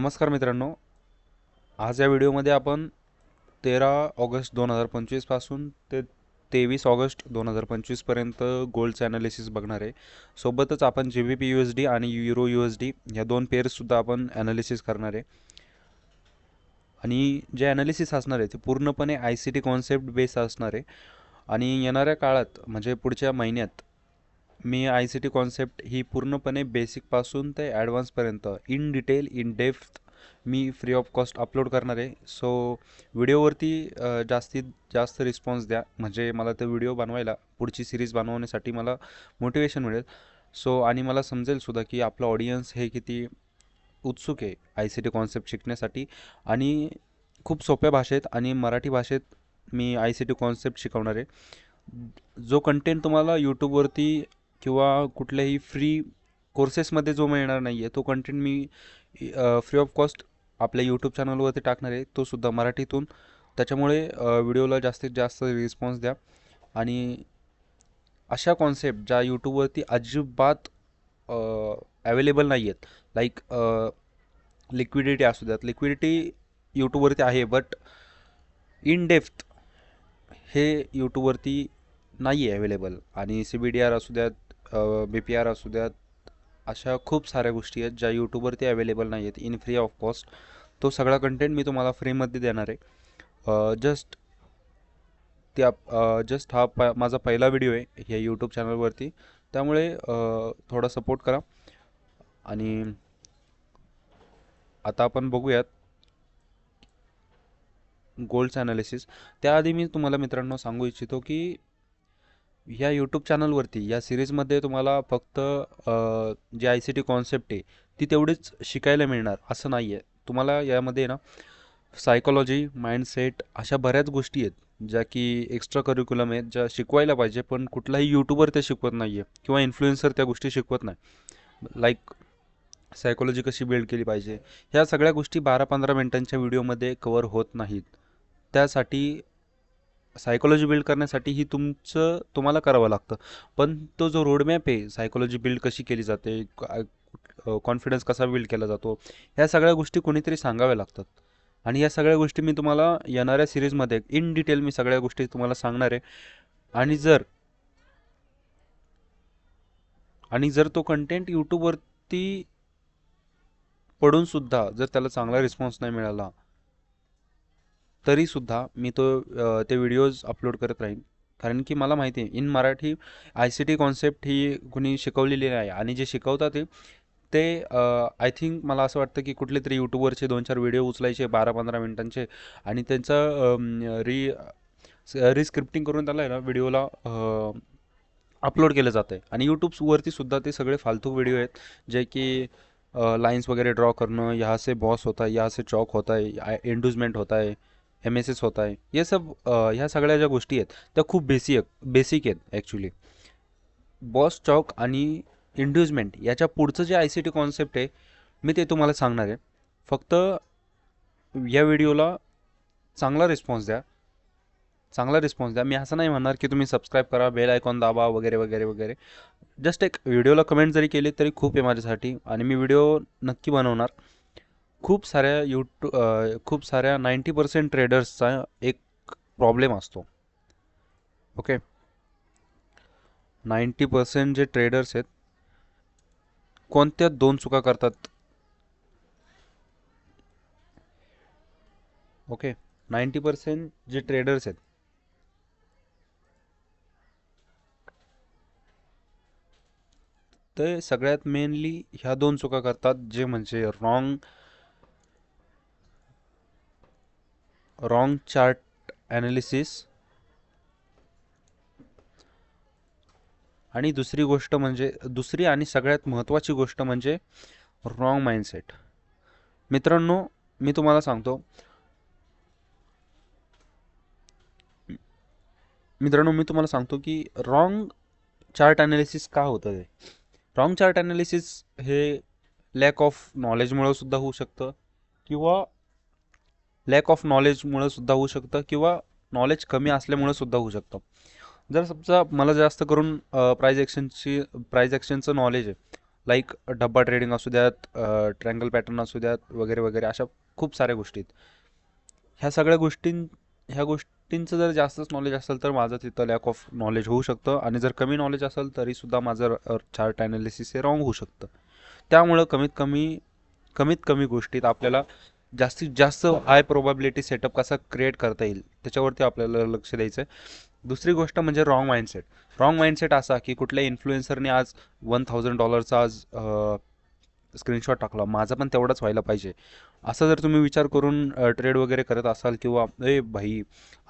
नमस्कार मित्रांनो. आज या व्हिडिओमध्ये आपण तेरा ऑगस्ट दोन हजार पंचवीसपासून ते तेवीस ऑगस्ट दोन हजार पंचवीसपर्यंत गोल्डचं ॲनालिसिस बघणार आहे. सोबतच आपण G B P U S D आणि युरो यू एस डी या दोन पेअर्ससुद्धा आपण ॲनालिसिस करणार आहे. आणि जे ॲनालिसिस असणार आहे ते पूर्णपणे I C T concept base असणार आहे. आणि येणाऱ्या काळात म्हणजे पुढच्या महिन्यात मी आय सी टी कॉन्सेप्ट ही पूर्णपणे बेसिकपासून ते ॲडव्हान्सपर्यंत इन डिटेल इन डेप्थ मी फ्री ऑफ कॉस्ट अपलोड करणार आहे. सो व्हिडिओवरती जास्तीत जास्त रिस्पॉन्स द्या. म्हणजे मला ते व्हिडिओ बनवायला पुढची सिरीज बनवण्यासाठी मला मोटिवेशन मिळेल. सो आणि मला समजेल सुद्धा की आपलं ऑडियन्स हे किती उत्सुक आहे आय सी टी कॉन्सेप्ट शिकण्यासाठी. आणि खूप सोप्या भाषेत आणि मराठी भाषेत मी आय सी टी कॉन्सेप्ट शिकवणार आहे. जो कंटेंट तुम्हाला यूट्यूबवरती किंवा कुठल्याही फ्री कोर्सेसमध्ये जो मिळणार नाही आहे तो कंटेंट मी फ्री ऑफ कॉस्ट आपल्या यूट्यूब चॅनलवरती टाकणार आहे. तो सुद्धा मराठीतून. त्याच्यामुळे व्हिडिओला जास्तीत जास्त रिस्पॉन्स द्या. आणि अशा कॉन्सेप्ट ज्या यूट्यूबवरती अजिबात अवेलेबल नाही आहेत लाईक लिक्विडिटी असू द्यात. लिक्विडिटी यूट्यूबवरती आहे बट इन डेप्थ हे यूट्यूबवरती नाही आहे अवेलेबल आणि सी बी डी आर असू द्यात बी पी आर असू द्यात अशा खूप साऱ्या गोष्टी आहेत ज्या यूट्यूबवरती अवेलेबल नाही आहेत इन फ्री ऑफ कॉस्ट तो सगळा कंटेंट मी तुम्हाला फ्रीमध्ये देणार आहे. जस्ट त्या जस्ट हा प माझा पहिला व्हिडिओ आहे ह्या यूट्यूब चॅनलवरती त्यामुळे थोडा सपोर्ट करा. आणि आता आपण बघूयात गोल्ड्स ॲनालिसिस त्याआधी मी तुम्हाला मित्रांनो सांगू इच्छितो की ह्या यूट्यूब चॅनलवरती या सिरीजमध्ये तुम्हाला फक्त जी आय सी टी कॉन्सेप्ट आहे ती तेवढीच शिकायला मिळणार असं नाही आहे तुम्हाला यामध्ये ना सायकोलॉजी माइंडसेट अशा बऱ्याच गोष्टी आहेत ज्या की एक्स्ट्रा करिक्युलम आहेत ज्या शिकवायला पाहिजे पण कुठलाही यूट्यूबर ते शिकवत नाही आहे किंवा इन्फ्लुएन्सर त्या गोष्टी शिकवत नाही. लाईक सायकोलॉजी कशी बिल्ड केली पाहिजे ह्या सगळ्या गोष्टी बारा पंधरा मिनटांच्या व्हिडिओमध्ये कवर होत नाहीत. त्यासाठी सायकोलॉजी बिल्ड करण्यासाठी ही तुमचं तुम्हाला करावं लागतं. पण तो जो रोडमॅप आहे सायकोलॉजी बिल्ड कशी केली जाते कॉन्फिडन्स कसा बिल्ड केला जातो ह्या सगळ्या गोष्टी कोणीतरी सांगाव्या लागतात. आणि या सगळ्या गोष्टी मी तुम्हाला येणाऱ्या सिरीजमध्ये इन डिटेल मी सगळ्या गोष्टी तुम्हाला सांगणार आहे. आणि जर आणि जर तो कंटेंट यूट्यूबवरती पडून सुद्धा जर त्याला चांगला रिस्पॉन्स नाही मिळाला तरीसुद्धा मी तो ते व्हिडिओज अपलोड करत राहीन. कारण की मला माहिती आहे in Marathi I C T concept ही कुणी शिकवलेली नाही आणि जे शिकवतात ते ते आय थिंक मला असं वाटतं की कुठले तरी यूट्यूबवरचे दोन चार व्हिडिओ उचलायचे बारा पंधरा मिनिटांचे आणि त्यांचं री रिस्क्रिप्टिंग करून त्याला आहे ना व्हिडिओला अपलोड केलं जातं आहे आणि यूट्यूब्सवरतीसुद्धा ते सगळे फालतू व्हिडिओ आहेत जे की लाईन्स वगैरे ड्रॉ करणं यहाँ से बॉस होता है यहाँ से चौक होता है इंडूजमेंट होता है एम एस एस होता आहे. या सब ह्या सगळ्या ज्या गोष्टी आहेत त्या खूप बेसिक बेसिक आहेत ॲक्च्युली बॉस चौक आणि इंड्युजमेंट याच्या पुढचं जे आय सी टी कॉन्सेप्ट आहे मी ते तुम्हाला सांगणार आहे. फक्त या व्हिडिओला चांगला रिस्पॉन्स द्या. चांगला रिस्पॉन्स द्या. मी असं नाही म्हणणार की तुम्ही सबस्क्राईब करा बेल आयकॉन दाबा वगैरे वगैरे वगैरे. जस्ट एक व्हिडिओला कमेंट जरी केली तरी खूप आहे माझ्यासाठी. आणि मी व्हिडिओ नक्की बनवणार. खूप साऱ्या यूट्यू खूप साऱ्या नाईंटी पर्सेंट ट्रेडर्सचा एक प्रॉब्लेम असतो. ओके? नाईंटी पर्सेंट जे ट्रेडर्स आहेत कोणत्या दोन चुका करतात? ओके? नाईंटी पर्सेंट जे ट्रेडर्स आहेत ते सगळ्यात मेनली ह्या दोन चुका करतात जे म्हणजे रॉंग रॉंग चार्ट ॲनालिसिस. आणि दुसरी गोष्ट म्हणजे दुसरी आणि सगळ्यात महत्त्वाची गोष्ट म्हणजे रॉंग माइंडसेट. मित्रांनो मी तुम्हाला सांगतो. मित्रांनो मी तुम्हाला सांगतो की रॉंग चार्ट ॲनालिसिस का होतं ते? रॉंग चार्ट ॲनालिसिस हे लॅक ऑफ नॉलेजमुळं सुद्धा होऊ शकतं किंवा लॅक ऑफ नॉलेजमुळं सुद्धा होऊ शकतं किंवा नॉलेज कमी असल्यामुळं सुद्धा होऊ शकतं. जर समजा मला जास्त करून प्राईज ॲक्शनची प्राईज ॲक्शनचं नॉलेज आहे लाईक डब्बा ट्रेडिंग असू द्यात ट्रँगल पॅटर्न असू द्यात वगैरे वगैरे अशा खूप साऱ्या गोष्टी आहेत. ह्या सगळ्या गोष्टीं ह्या गोष्टींचं जर जास्तच नॉलेज असेल तर माझं तिथं लॅक ऑफ नॉलेज होऊ शकतं आणि जर कमी नॉलेज असेल तरीसुद्धा माझं चार्ट ॲनालिसिस हे रॉंग होऊ शकतं. त्यामुळं कमीत कमी कमीत कमी गोष्टीत आपल्याला जास्तीत जास्त हाय प्रोबॅबिलिटी सेटअप कसा क्रिएट करता येईल त्याच्यावरती आपल्याला लक्ष द्यायचं आहे दुसरी गोष्ट म्हणजे रॉंग माइंडसेट रॉंग माइंडसेट असा की कुठल्या इन्फ्लुएन्सरने आज वन थाउजंड डॉलरचा आज स्क्रीनशॉट टाकला. माझा पण तेवढाच व्हायला पाहिजे. असं जर तुम्ही विचार करून ट्रेड वगैरे करत असाल किंवा ए भाई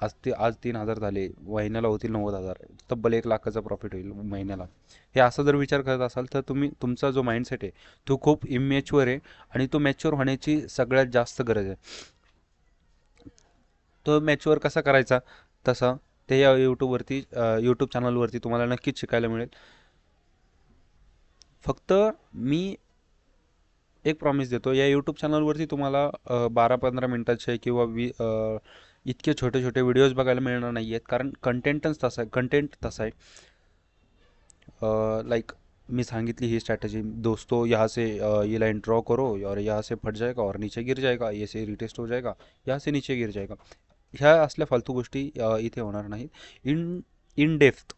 आज ते आज तीन हजार झाले महिन्याला होतील नव्वद हजार तब्बल एक लाखाचा प्रॉफिट होईल महिन्याला. हे असं जर विचार करत असाल तर तुम्ही तुमचा जो माइंडसेट आहे तो खूप इमॅच्युअर आहे आणि तो मॅच्युअर होण्याची सगळ्यात जास्त गरज आहे. तो मॅच्युअर कसा करायचा? तसा ते या यूट्यूबवरती यूट्यूब चॅनलवरती तुम्हाला नक्कीच शिकायला मिळेल. फक्त मी एक प्रॉमिस देतो. या यूट्यूब चॅनलवरती तुम्हाला बारा पंधरा मिनटाचे किंवा वी इतके छोटे छोटे व्हिडिओज बघायला मिळणार नाही आहेत कारण कंटेंटच तसा आहे कंटेंट तसा आहे. लाईक मी सांगितली ही स्ट्रॅटेजी दोस्तों यहाँ से ये लाइन ड्रॉ करो और यहाँ से फट जाएगा और नीचे गिर जाएगा ये से रिटेस्ट हो जाएगा यहाँ से नीचे गिर जाएगा. ह्या असल्या फालतू गोष्टी इथे होणार नाहीत. In in depth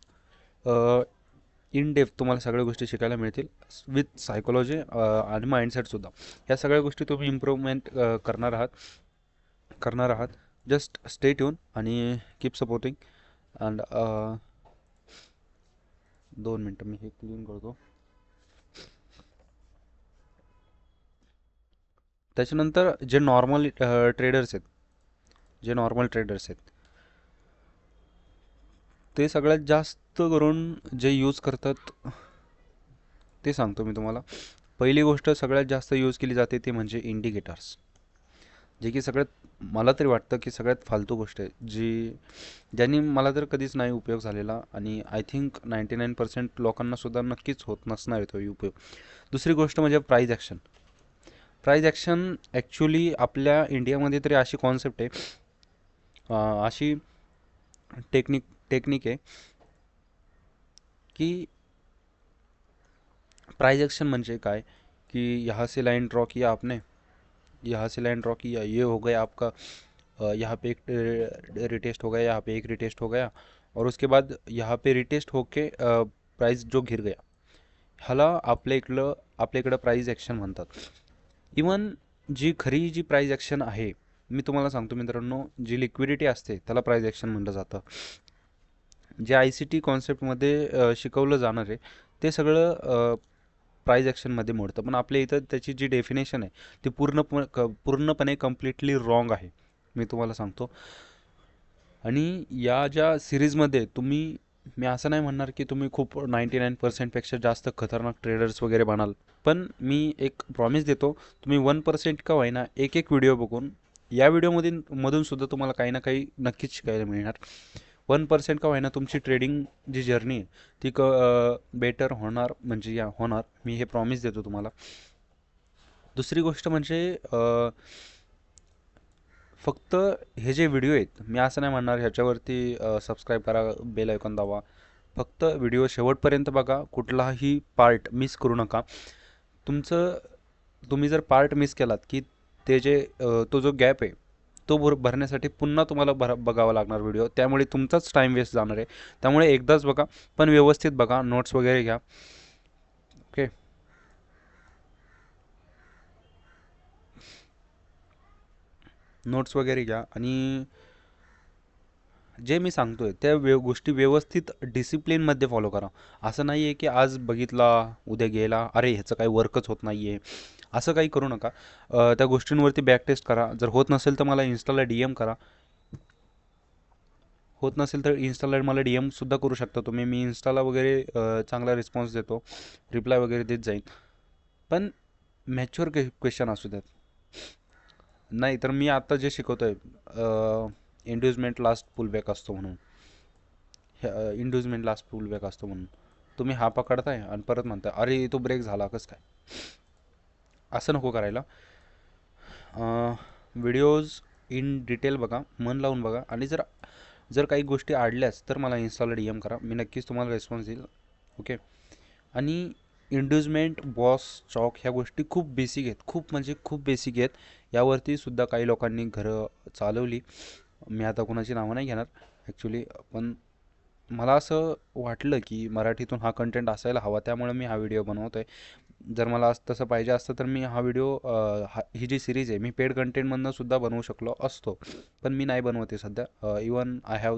in depth तुम्हाला सगळ्या गोष्टी शिकायला मिळतील. विथ सायकोलॉजी आणि माइंडसेटसुद्धा ह्या सगळ्या गोष्टी तुम्ही इम्प्रूव्हमेंट uh, करणार आहात. करणार आहात. जस्ट स्टे ट्यून आणि कीप सपोर्टिंग अँड दोन मिनटं मी हे क्लीन करतो. त्याच्यानंतर जे नॉर्मल ट्रेडर्स uh, आहेत जे नॉर्मल ट्रेडर्स आहेत ते सगळ्यात जास्त करून जे यूज करतात ते सांगतो मी तुम्हाला. पहिली गोष्ट सगळ्यात जास्त यूज केली जाते ते म्हणजे इंडिकेटर्स जे की सगळ्यात मला तरी वाटतं की सगळ्यात फालतू गोष्ट आहे जी ज्यांनी मला तर कधीच नाही उपयोग झालेला आणि I think ninety nine percent लोकांनासुद्धा नक्कीच होत नसणार आहे तो उपयोग. दुसरी गोष्ट म्हणजे price action price action actually आपल्या इंडियामध्ये तरी अशी कॉन्सेप्ट आहे अशी टेक्निक टेक्निक आहे की प्राइज एक्शन म्हणजे काय? कि यहाँ से लाइन ड्रॉ किया आपने? यहाँ से लाइन ड्रॉ किया, ये हो गया आपका यहाँ पे एक रिटेस्ट हो गया, यहाँ पे एक रिटेस्ट हो गया, और उसके बाद यहाँ पे रिटेस्ट होके प्राइस जो गिर गया। ह्याला आपल्या इकडं आपल्या इकडं प्राईज ॲक्शन म्हणतात. इवन जी खरी जी प्राईज ॲक्शन आहे, मी तुम्हाला सांगतो मित्रांनो, जी लिक्विडिटी असते, त्याला प्राईज ॲक्शन म्हणलं जातं. जे आय सी टी कॉन्सेप्टमध्ये शिकवलं जाणार आहे ते सगळं प्राईज ॲक्शनमध्ये मोडतं. पण आपल्या इथं त्याची जी डेफिनेशन आहे ती पूर्ण क पूर्णपणे कम्प्लिटली रॉंग आहे. मी तुम्हाला सांगतो. आणि या ज्या सिरीजमध्ये तुम्ही मी असं नाही म्हणणार की तुम्ही खूप नाईंटी नाईन पर्सेंटपेक्षा जास्त खतरनाक ट्रेडर्स वगैरे बनाल. पण मी एक प्रॉमिस देतो तुम्ही वन पर्सेंट का होईना एक एक व्हिडिओ बघून या व्हिडिओमधून मधूनसुद्धा तुम्हाला काही ना काही नक्कीच शिकायला मिळणार. वन पर्सेंट का होईना तुमची ट्रेडिंग जी जर्नी आहे ती क बेटर होणार म्हणजे या होणार. मी हे प्रॉमिस देतो तुम्हाला. दुसरी गोष्ट म्हणजे फक्त हे जे व्हिडिओ आहेत मी असं नाही म्हणणार ह्याच्यावरती सबस्क्राईब करा बेल ऐकून दावा फक्त व्हिडिओ शेवटपर्यंत बघा कुठलाही पार्ट मिस करू नका. तुमचं तुम्ही जर पार्ट मिस केलात की ते जे तो जो गॅप आहे तो भर भरण्यासाठी पुन्हा तुम्हाला भर बघावा लागणार व्हिडिओ त्यामुळे तुमचाच टाईम वेस्ट जाणार आहे. त्यामुळे एकदाच बघा पण व्यवस्थित बघा. नोट्स वगैरे घ्या. ओके नोट्स वगैरे घ्या. आणि जे मी सांगतोय त्या व्यव गोष्टी व्यवस्थित डिसिप्लिनमध्ये फॉलो करा. असं नाही आहे की आज बघितला उद्या गेला. अरे ह्याचं काही वर्कच होत नाही आहे असं काही करू नका. त्या गोष्टींवरती बॅक टेस्ट करा. जर होत नसेल तर मला इन्स्टाला डी एम करा. होत नसेल तर इन्स्टाला मला डी एमसुद्धा करू शकता तुम्ही. मी इन्स्टाला वगैरे चांगला रिस्पॉन्स देतो. रिप्लाय वगैरे देत जाईन. पण मॅच्युअर क्वेश्चन असू देत. नाही तर मी आत्ता जे शिकवतो आहे इंड्युजमेंट लास्ट पुलबॅक असतो म्हणून. इंड्युजमेंट लास्ट पुलबॅक असतो म्हणून. तुम्ही हा पकडताय आणि परत म्हणताय अरे तो ब्रेक झाला कसं काय? असं नको करायला. व्हिडिओज इन डिटेल बघा मन लावून बघा. आणि जर जर काही गोष्टी आडल्याच तर मला इन्स्टाला डी एम करा. मी नक्कीच तुम्हाला रेस्पॉन्स देईल. ओके आणि इंड्युजमेंट बॉस चॉक ह्या गोष्टी खूप बेसिक आहेत. खूप म्हणजे खूप बेसिक आहेत. यावरती सुद्धा काही लोकांनी घरं चालवली. मी आता कोणाची नावं नाही घेणार. ॲक्च्युली पण मला असं वाटलं की मराठीतून हा कंटेंट असायला हवा. त्यामुळे मी हा व्हिडिओ बनवतो आहे जर मला असं तसं पाहिजे असतं तर मी हा व्हिडिओ हा ही जी सिरीज आहे मी पेड कंटेंटमधनं सुद्धा बनवू शकलो असतो. पण मी नाही बनवते सध्या. Even I have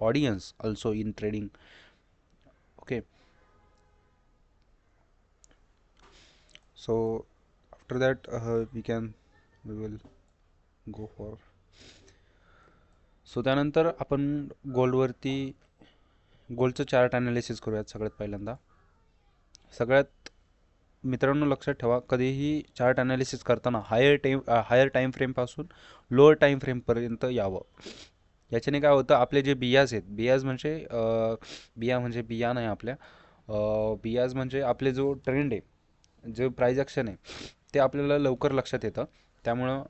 audience also in trading okay so after that we can we will go for so त्यानंतर आपण गोल्डवरती गोल्डचं चार्ट ॲनालिसिस करूयात सगळ्यात पहिल्यांदा. सगळ्यात मित्रांनो लक्षात ठेवा कधीही चार्ट ॲनालिसिस करताना हायर टाईम हायर टाईम फ्रेमपासून लोअर टाईम फ्रेमपर्यंत यावं. याच्याने काय होतं आपले जे बियाज आहेत बियाज म्हणजे बिया म्हणजे बिया नाही आपल्या बियाज म्हणजे आपले जो ट्रेंड आहे जे प्राईज ॲक्शन आहे ते आपल्याला लवकर लक्षात येतं. त्यामुळं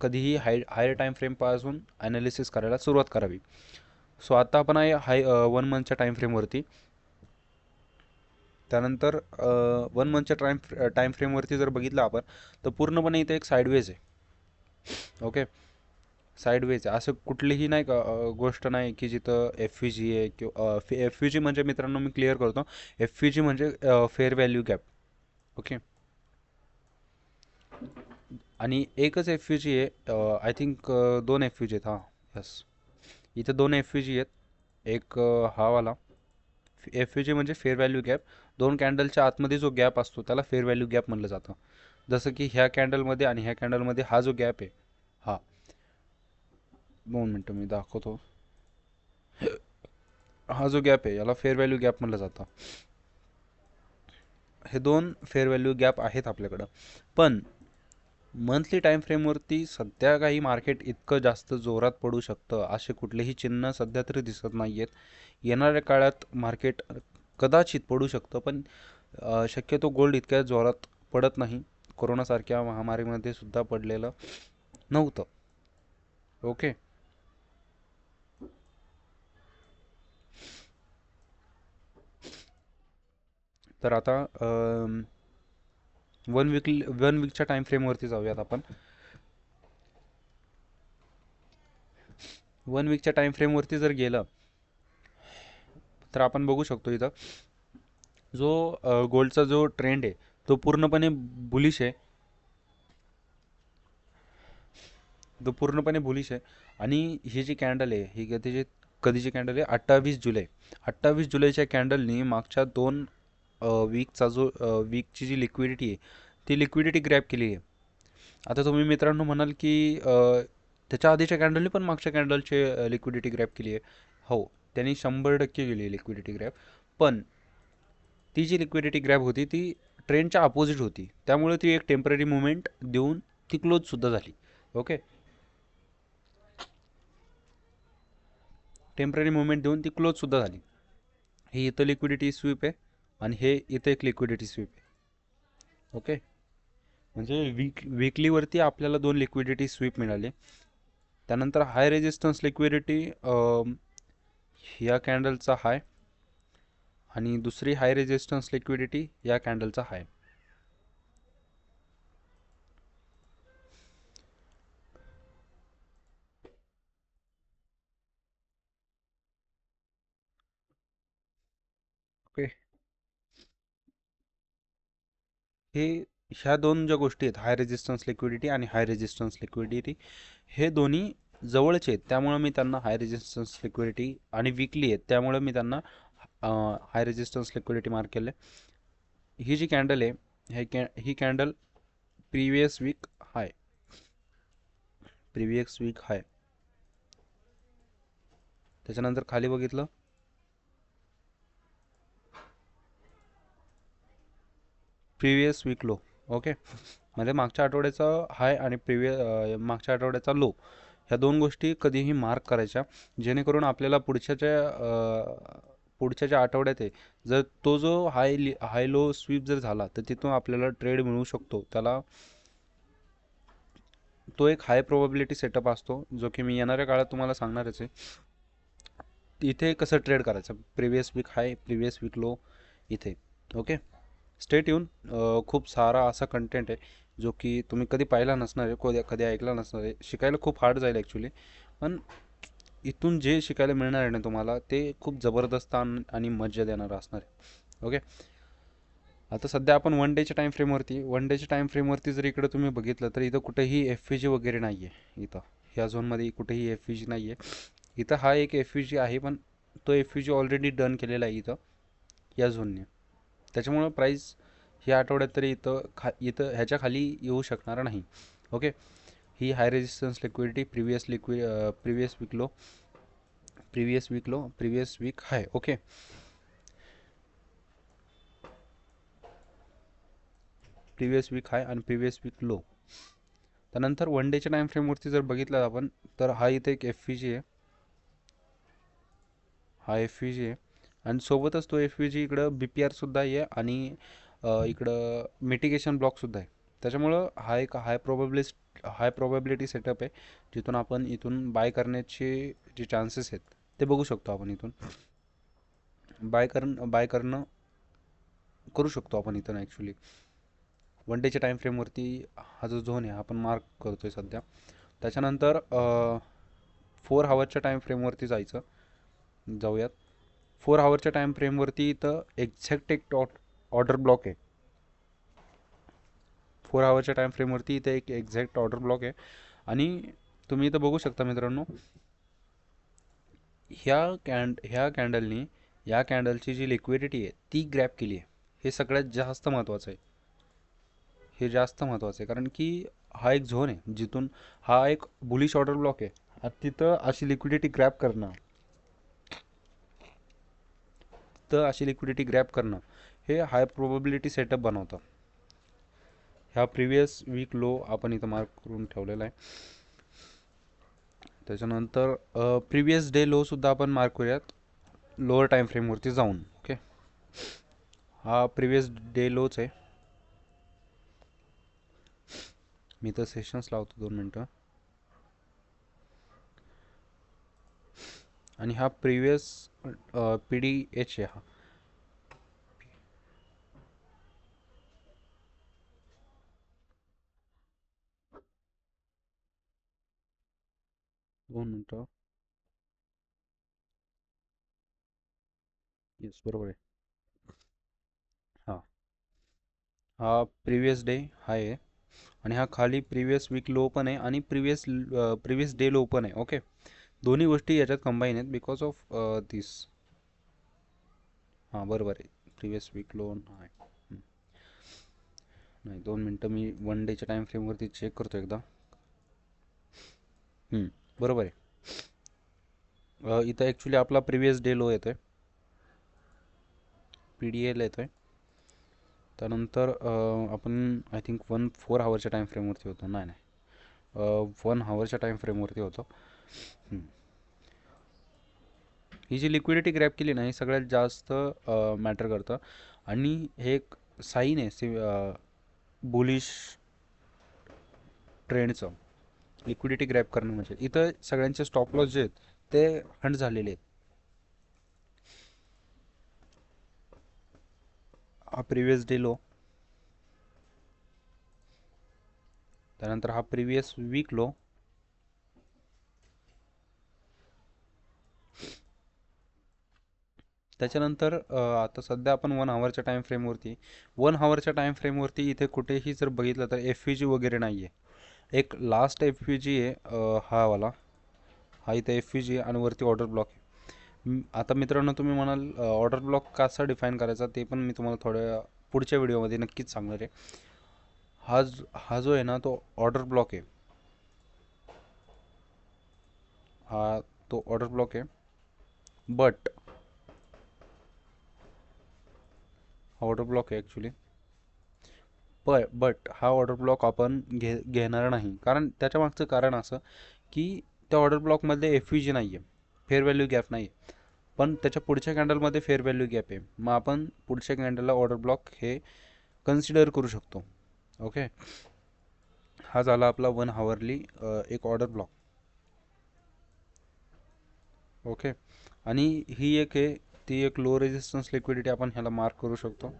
कधीही हाय हायर टाईम फ्रेमपासून ॲनालिसिस करायला सुरुवात करावी. सो आता आपण आहे हाय वन मंथच्या टाईम फ्रेमवरती त्यानंतर वन मंथच्या टाईम टाईम फ्रेमवरती जर बघितलं आपण तर पूर्णपणे इथे एक साईडवेज आहे. ओके साईडवेज आहे. असं कुठलीही नाही का गोष्ट नाही की जिथं एफ यू जी आहे किंवा एफ यू जी म्हणजे मित्रांनो मी क्लिअर करतो. एफ यू जी म्हणजे फेअर व्हॅल्यू गॅप ओके आणि एकच एफ यू जी आहे आय थिंक दोन एफ यू जी आहेत. हां. यस इथं दोन एफ यू जी आहेत. एक हा वाला. एफ यू जी म्हणजे फेअर व्हॅल्यू गॅप दोन कॅन्डलच्या आतमध्ये जो गॅप असतो त्याला फेअर व्हॅल्यू गॅप म्हणलं जातं. जसं की ह्या कॅन्डलमध्ये आणि ह्या कॅन्डलमध्ये हा जो गॅप आहे हा. दोन मिनटं मी दाखवतो. हा जो गॅप आहे याला फेअर व्हॅल्यू गॅप म्हणलं जातं. हे दोन फेअर व्हॅल्यू गॅप आहेत आपल्याकडं. पण मंथली टाईम फ्रेमवरती सध्या काही मार्केट इतकं जास्त जोरात पडू शकतं असे कुठलेही चिन्ह सध्या तरी दिसत नाही आहेत येणाऱ्या काळात मार्केट कदाचित पडू शकतं पण शक्यतो गोल्ड इतक्या जोरात पडत नाही. कोरोनासारख्या महामारीमध्ये सुद्धा पडलेलं नव्हतं. ओके? तर आता वन वीक वन वीकच्या टाईम फ्रेमवरती जाऊयात आपण. वन वीकच्या टाईम फ्रेमवरती जर गेलं तर आपण बघू शकतो इथं. जो गोल्डचा जो ट्रेंड आहे तो पूर्णपणे बुलिश आहे. तो पूर्णपणे बुलिश आहे. आणि ही जी कॅन्डल आहे ही कधीची कधीची कॅन्डल आहे? अठ्ठावीस जुलै. अठ्ठावीस जुलैच्या कॅन्डलनी मागच्या दोन वीकचा जो वीकची जी लिक्विडिटी आहे ती लिक्विडिटी ग्रॅप केली आहे. आता तुम्ही मित्रांनो म्हणाल की त्याच्या आधीच्या कॅन्डलने पण मागच्या कॅन्डलचे लिक्विडिटी ग्रॅप केली आहे. हो त्यांनी शंभर टक्के केली लिक्विडिटी ग्रॅप पण ती जी लिक्विडिटी ग्रॅप होती ती ट्रेंडच्या अपोजिट होती. त्यामुळे ती एक टेंपररी मुवमेंट देऊन ती क्लोजसुद्धा झाली. ओके टेंपररी मुवमेंट देऊन ती क्लोजसुद्धा झाली. ही इथं लिक्विडिटी स्वीप आहे आणि हे इथं एक लिक्विडिटी स्वीप आहे. ओके म्हणजे वीक विकलीवरती आपल्याला दोन लिक्विडिटी स्वीप मिळाले. त्यानंतर हाय रेजिस्टन्स लिक्विडिटी ह्या कॅन्डलचा हाय आणि दुसरी हाय रेजिस्टन्स लिक्विडिटी या कॅन्डलचा हाय. ओके. हे ह्या दोन ज्या गोष्टी आहेत हाय रेजिस्टन्स लिक्विडिटी आणि हाय रेजिस्टन्स लिक्विडिटी हे दोन्ही जवळचे आहेत त्यामुळं मी त्यांना हाय रेजिस्टन्स लिक्विडिटी आणि विकली आहेत त्यामुळं मी त्यांना हाय रेजिस्टन्स लिक्विडिटी मार्क केले ही जी कॅन्डल आहे हे कॅ ही candle previous week high previous week high त्याच्यानंतर खाली बघितलं. प्रिवियस वीक लो ओके म्हणजे मागच्या आठवड्याचा हाय आणि प्रिविय मागच्या आठवड्याचा लो ह्या दोन गोष्टी कधीही मार्क करायच्या. जेणेकरून आपल्याला पुढच्याच्या पुढच्या ज्या आठवड्यात आहे जर तो जो हाय हाय लो स्वीप जर झाला तर तिथून आपल्याला ट्रेड मिळू शकतो. त्याला तो एक हाय प्रोबॅबिलिटी सेटअप असतो जो की मी येणाऱ्या काळात तुम्हाला सांगणारच आहे. इथे कसं ट्रेड करायचं? Previous week high previous week low इथे. ओके स्टेट येऊन खूप सारा असा कंटेंट आहे. जो की तुम्ही कधी पाहिला नसणार आहे कधी कधी ऐकला नसणार आहे. शिकायला खूप हार्ड जाईल ॲक्च्युली पण इथून जे शिकायला मिळणार आहे ना तुम्हाला ते खूप जबरदस्त आणि आणि देणारं असणार आहे. ओके आता सध्या आपण वन डेच्या टाईम फ्रेमवरती वन डेच्या टाईम फ्रेमवरती जर इकडं तुम्ही बघितलं तर इथं कुठेही एफ पी जी वगैरे नाही आहे इथं. ह्या झोनमध्ये कुठेही एफ पी जी नाही आहे इथं हा एक एफ पी जी आहे पण तो F P G already done केलेला आहे इथं या झोनने त्याच्यामुळं प्राईस ह्या आठवड्यात तरी इथं खा इथं ह्याच्या खाली येऊ शकणार नाही. ओके ही high resistance liquidity previous लिक्वि previous week low previous week low previous week high okay previous week high आणि प्रिवियस वीक लो त्यानंतर वन डेच्या टाईम फ्रेमवरती जर बघितलं आपण तर हा इथे एक एफ व्ही जी आहे. हा एफ व्ही जी आहे. आणि सोबतच तो एफ व्ही जी इकडं बी पी आरसुद्धा आहे आणि इकडं मिटिगेशन ब्लॉकसुद्धा आहे. त्याच्यामुळं हा एक हाय प्रोबेबिलिस हाय प्रोबॅबिलिटी सेटअप आहे जिथून आपण इथून बाय करण्याचे जे चान्सेस आहेत ते बघू शकतो आपण इथून. बाय करणं बाय करणं करू शकतो आपण इथून ॲक्च्युली वन डेच्या टाईम फ्रेमवरती हा जो झोन आहे हा आपण मार्क करतो आहे सध्या. त्याच्यानंतर फोर हावरच्या टाईम फ्रेमवरती जायचं. जाऊयात. फोर हावरच्या टाईम फ्रेमवरती इथं एक्झॅक्ट एक टॉट ऑर्डर ब्लॉक आहे. फोर आवरच्या टाईम फ्रेमवरती इथे एक एक्झॅक्ट ऑर्डर ब्लॉक आहे. आणि तुम्ही इथं बघू शकता मित्रांनो ह्या कॅन्ड ह्या कॅन्डलनी या कॅन्डलची जी लिक्विडिटी आहे ती ग्रॅप केली आहे. हे सगळ्यात जास्त महत्त्वाचं आहे. हे जास्त महत्त्वाचं आहे. कारण की हा एक झोन आहे जिथून हा एक बुलिश ऑर्डर ब्लॉक आहे. आणि तिथं अशी लिक्विडिटी ग्रॅप करणं तिथं अशी लिक्विडिटी ग्रॅप करणं हे हाय प्रोबेबिलिटी सेटअप बनवतं. ह्या प्रिवियस वीक लो आपण इथं मार्क करून ठेवलेला आहे. त्याच्यानंतर प्रिवियस डे लो सुद्धा आपण मार्क करूयात. लोअर टाईम फ्रेमवरती जाऊन ओके हा प्रिवियस डे लोच आहे. मी तर सेशन्स लावतो दोन मिनटं. आणि हा प्रिवियस पी डी एच आहे हा. दोन मिनटं येस बरोबर आहे हां। हा प्रिवियस डे हा आहे आणि हा खाली प्रिवियस वीक लो पण आहे आणि प्रिवियस प्रिवियस डे लो पण आहे ओके दोन्ही गोष्टी याच्यात कंबाईन आहेत बिकॉज ऑफ दिस हां बरोबर आहे. प्रिवियस वीक लो आहे नाही दोन मिनटं मी वन डेच्या टाईम फ्रेमवरती चेक करतो एकदा. हं, बरोबर आहे. इथं ॲक्च्युली आपला प्रिवियस डे लो येतो आहे पी डी एला येतो आहे त्यानंतर आपण आय थिंक वन फोर हावरच्या टाईम फ्रेमवरती होतो. नाही नाही. वन हावरच्या टाईम फ्रेमवरती होतो. ही जी लिक्विडिटी ग्रॅप केली ना ही सगळ्यात जास्त मॅटर करतं. आणि हे एक साईन आहे सि बुलिश ट्रेंडचं लिक्विडिटी ग्रॅप करणं म्हणजे. इथं सगळ्यांचे स्टॉप लॉस जे आहेत ते हंड झालेले आहेत. हा प्रिवियस डे लो त्यानंतर हा प्रिवियस वीक लो त्याच्यानंतर आता सध्या आपण वन हवरच्या टाईम फ्रेमवरती वन आवरच्या टाईम फ्रेमवरती इथे कुठेही जर बघितलं तर एफ जी वगैरे नाही आहे एक लास्ट एफ पी जी आहे हा वाला. हा इथे एफ पी जी आहे आणि वरती ऑर्डर ब्लॉक आहे. आता मित्रांनो तुम्ही म्हणाल ऑर्डर ब्लॉक कसा डिफाईन करायचा ते पण मी तुम्हाला थोड्या पुढच्या व्हिडिओमध्ये नक्कीच सांगणार आहे. हा हा जो आहे ना तो ऑर्डर ब्लॉक आहे. हा तो ऑर्डर ब्लॉक आहे. बट हा ऑर्डर ब्लॉक आहे ॲक्च्युली प बट हा ऑर्डर ब्लॉक आपण घे घेणार नाही. कारण त्याच्या मागचं कारण असं की त्या ऑर्डर ब्लॉकमध्ये एफ व्ही जी नाही आहे फेअर व्हॅल्यू गॅप नाही आहे पण त्याच्या पुढच्या कॅन्डलमध्ये फेअर व्हॅल्यू गॅप आहे. मग आपण पुढच्या कॅन्डलला ऑर्डर ब्लॉक हे कन्सिडर करू शकतो. ओके हा झाला आपला वन हावरली एक ऑर्डर ब्लॉक ओके आणि ही एक आहे ती एक लो रेजिस्टन्स लिक्विडिटी आपण ह्याला मार्क करू शकतो.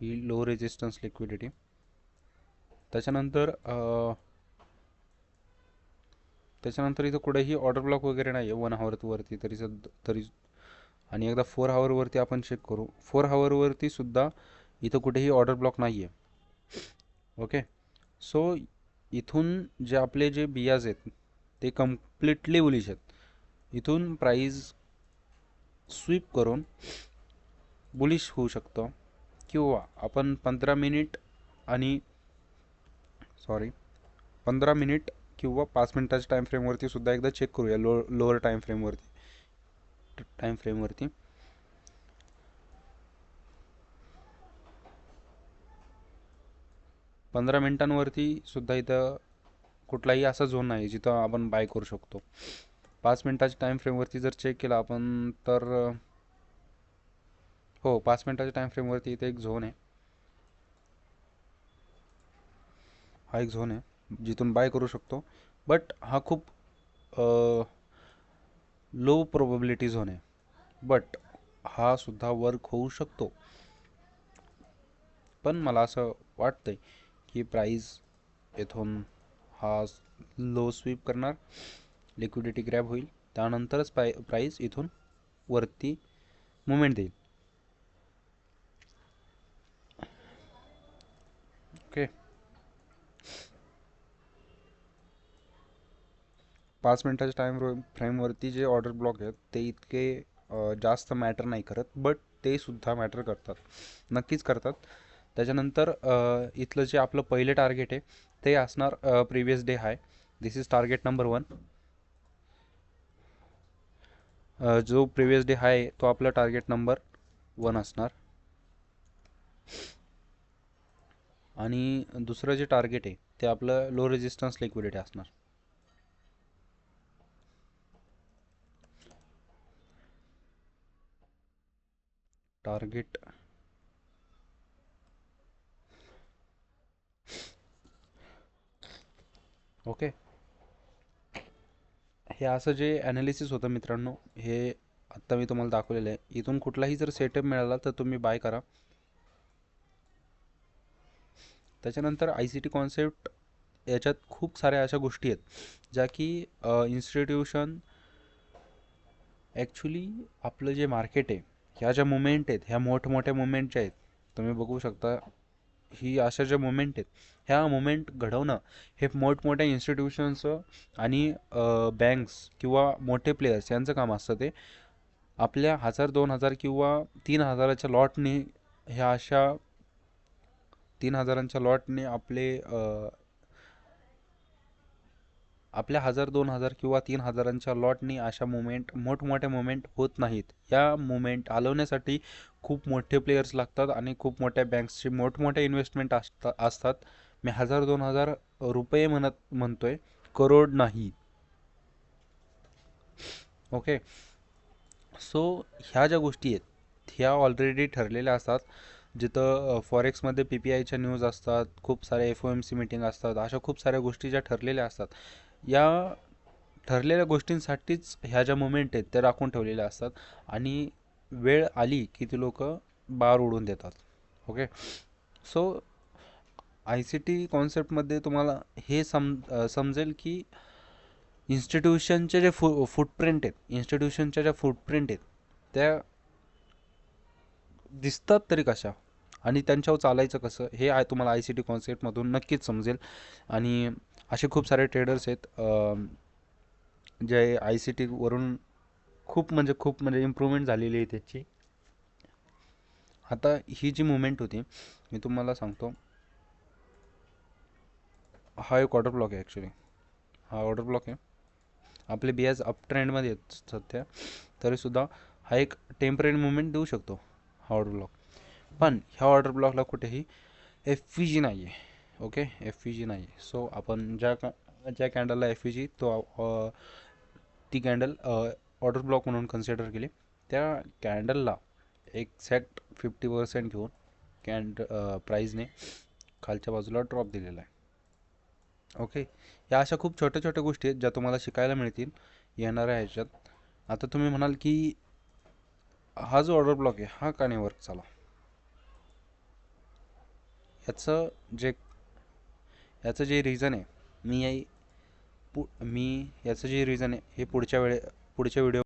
ही लो रेजिस्टन्स लिक्विडिटी त्याच्यानंतर त्याच्यानंतर इथं कुठेही ऑर्डर ब्लॉक वगैरे नाही आहे वन हावरवरती तरी सद तरी आणि एकदा फोर हावरवरती आपण चेक करू. फोर हावरवरती सुद्धा इथं कुठेही ऑर्डर ब्लॉक नाही आहे ओके सो इथून जे आपले जे बियाज आहेत ते कम्प्लिटली बुलिश आहेत. इथून प्राईज स्वीप करून बुलिश होऊ शकतं. किंवा आपण पंधरा मिनिट आणि सॉरी पंधरा मिनिट किंवा पाच मिनिटाच्या टाईम फ्रेमवरती सुद्धा एकदा चेक करूया लो लोअर टाईम फ्रेमवरती टाईम फ्रेमवरती पंधरा मिनिटांवरती सुद्धा इथं कुठलाही असा झोन नाही जिथं आपण बाय करू शकतो. पाच मिनिटाच्या टाईम फ्रेमवरती जर चेक केला आपण तर हो पाच मिनिटाच्या टाईम फ्रेमवरती इथे एक झोन आहे. हा एक झोन आहे जिथून बाय करू शकतो. बट हा खूप लो प्रोबेबिलिटी झोन आहे. बट हा सुद्धा वर्क होऊ शकतो. पण मला असं वाटतंय की प्राईज येथून हा लो स्वीप करणार लिक्विडिटी ग्रॅब होईल. त्यानंतरच प्राय प्राईज इथून वरती मुवमेंट देईल ओके पाच मिनिटाच्या टाईम फ्रेमवरती जे ऑर्डर ब्लॉक आहेत ते इतके जास्त मॅटर नाही करत बट ते सुद्धा मॅटर करतात. नक्कीच करतात. त्याच्यानंतर इथलं जे आपलं पहिले टार्गेट आहे ते असणार previous day high this is target number one जो प्रिवियस डे हाय तो आपला टार्गेट नंबर वन असणार. आणि दुसरं जे टार्गेट आहे ते आपलं लो रेजिस्टन्स लिक्विडिटी असणार. टार्गेट. ओके. हे असं जे ॲनालिसिस होतं मित्रांनो हे आत्ता मी तुम्हाला दाखवलेलं आहे. इथून कुठलाही जर सेटअप मिळाला तर तुम्ही बाय करा. त्याच्यानंतर आय सी टी कॉन्सेप्ट याच्यात खूप साऱ्या अशा गोष्टी आहेत ज्या की इन्स्टिट्यूशन ॲक्च्युली आपलं जे मार्केट आहे ह्या ज्या मुमेंट आहेत ह्या मोठमोठ्या मुमेंट ज्या आहेत तुम्ही बघू शकता ही अशा ज्या मुमेंट आहेत ह्या मुमेंट घडवणं हे मोठमोठ्या इन्स्टिट्यूशन्सचं आणि बँक्स किंवा मोठे प्लेयर्स यांचं काम असतं ते. आपल्या हजार दोन हजार किंवा तीन हजाराच्या लॉटने ह्या अशा तीन हजारांच्या लॉटने आपले आपल्या हजार दोन हजार किंवा तीन हजारांच्या लॉटनी अशा मुमेंट मोठमोठ्या मुमेंट होत नाहीत. या मुमेंट हलवण्यासाठी खूप मोठे प्लेयर्स लागतात आणि खूप मोठ्या बँक्सचे मोठमोठ्या इन्व्हेस्टमेंट असता असतात. मी हजार दोन हजार रुपये म्हणत म्हणतोय. करोड नाही. ओके सो ह्या ज्या गोष्टी आहेत ह्या ऑलरेडी ठरलेल्या असतात. जिथं फॉरेक्समध्ये पी पी आयच्या न्यूज असतात खूप साऱ्या F O M C meeting असतात अशा खूप साऱ्या गोष्टी ज्या ठरलेल्या असतात. या ठरलेल्या गोष्टींसाठीच ह्या ज्या मुमेंट आहेत त्या राखून ठेवलेल्या असतात. आणि वेळ आली की ती लोक बार उडून देतात. Okay so I C T कॉन्सेप्टमध्ये तुम्हाला हे सम समजेल की इन्स्टिट्यूशनचे जे फु फुटप्रिंट आहेत इन्स्टिट्यूशनच्या ज्या फुटप्रिंट आहेत त्या दिसतात तरी कशा? आणि त्यांच्यावर चालायचं कसं? हे आहे तुम्हाला आय सी टी कॉन्सेप्टमधून नक्कीच समजेल. आणि असे खूप सारे ट्रेडर्स आहेत जे आय सी टीवरून खूप म्हणजे खूप म्हणजे इम्प्रूव्हमेंट झालेली आहे त्याची. आता ही जी मुवमेंट होती मी तुम्हाला सांगतो. हा एक ऑर्डर ब्लॉक आहे ॲक्च्युली हा ऑर्डर ब्लॉक आहे. आपले बियाज अप ट्रेंडमध्ये आहेत सध्या. तरीसुद्धा हा एक टेंपररी मुवमेंट देऊ शकतो हा ऑर्डर ब्लॉक पण ह्या ऑर्डर ब्लॉकला कुठेही एफ पी जी नाही आहे ओके? एफ ई जी नाही. आहे सो आपण ज्या का ज्या कॅन्डलला एफ ई जी तो ती कॅन्डल ऑर्डर ब्लॉक म्हणून कन्सिडर केली. त्या कॅन्डलला एक्झॅक्ट फिफ्टी पर्सेंट घेऊन कॅन्ड प्राईजने खालच्या बाजूला ड्रॉप दिलेला आहे. ओके? या अशा खूप छोट्या छोट्या गोष्टी आहेत ज्या तुम्हाला शिकायला मिळतील येणाऱ्या ह्याच्यात. आता तुम्ही म्हणाल की हा जो ऑर्डर ब्लॉक आहे हा का नाही वर्क झाला? याचं जे याचं जे रिझन आहे मी पु मी याचं जे रिझन आहे हे पुढच्या वेळे पुढच्या व्हिडिओ